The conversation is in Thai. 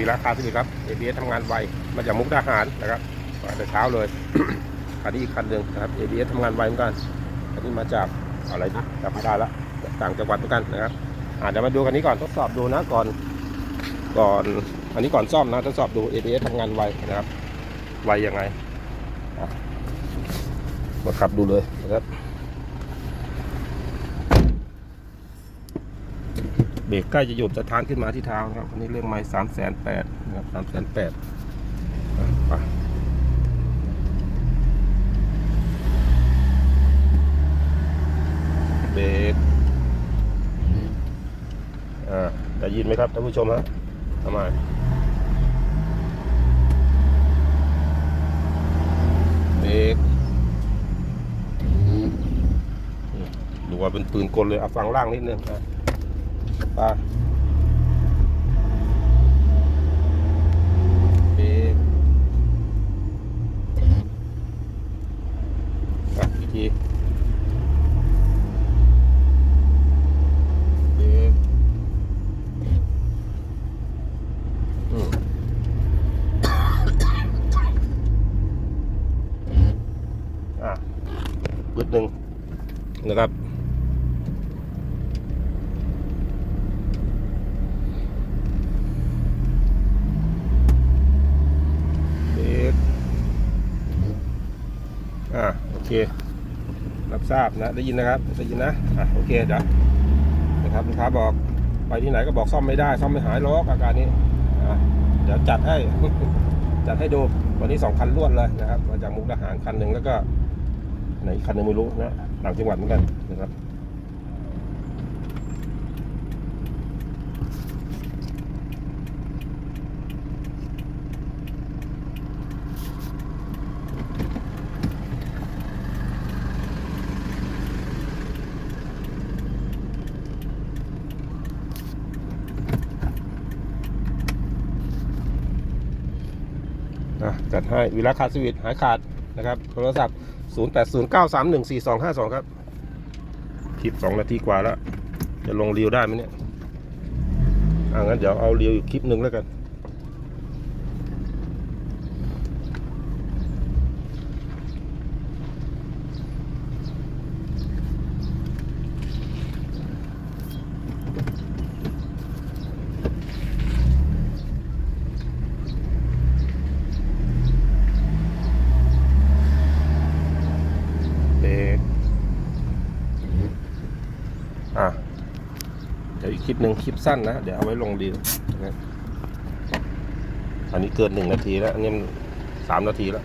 วีระคาร์สวิทครับ ABS ทำงานไวมาจากมุกดาหารนะครับมาแต่เช้าเลยคันนี้อีกคันหนึ่งนะครับ ABS ทำงานไวเหมือนกันคันนี้มาจากอะไรนะจำไม่ได้ละต่างจังหวัดเหมือนกันนะครับอาเดี๋ยวมาดูคันนี้ก่อนทดสอบดูนะก่อน ก่อน อันนี้ก่อนซ่อมนะทดสอบดู ABS ทำงานไวนะครับ ไวยังไงมาขับดูเลยนะครับ เบรกใกล้จะหยุดสะทานขึ้นมาที่เท้าครับอันนี้เรื่องไม้สามแสนแปดนะครับสามแสนแปดไปเบรกอ่าได้ยินไหมครับท่านผู้ชมฮะทำไมเบรกดูว่าเป็นปืนกลเลยเอาฟังล่างนิดนึงอะ ไปเบรกอะอีกทีเบรกอืมอะปึ๊ดหนึ่งนะครับ เบรกอ่าโอ เครับทราบนะได้ยินนะครับได้ยินนะอะโอเคเดี๋ยวนะครับลูกค้าบอกไปที่ไหนก็บอกซ่อมไม่ได้ซ่อมไม่หายล็อกอาการนี้อะเดี๋ยวจัดให้ จัดให้ดูวันนี้สองคันรวดเลยนะครับมาจากมุกดาหารคันหนึ่งแล้วก็ไหนคันหนึ่งไม่รู้นะต่างจังหวัดเหมือนกันนะครับ นะจัดให้วีราคาสวิตหายขาดนะครับ โทรศัพท์ 0 8 0 9 3 1 4 2 5 2 ครับ คลิป 2 นาทีกว่าแล้ว จะลงรีวได้ไหมเนี่ยอ่างั้นเดี๋ยวเอารีวอีกคลิปหนึ่งแล้วกัน เบรก อะเดี๋ยวอีกคลิปหนึ่งคลิปสั้นนะ เดี๋ยวเอาไว้ลงดีอันนี้เกินหนึ่งนาทีแล้วอันนี้สามนาทีแล้ว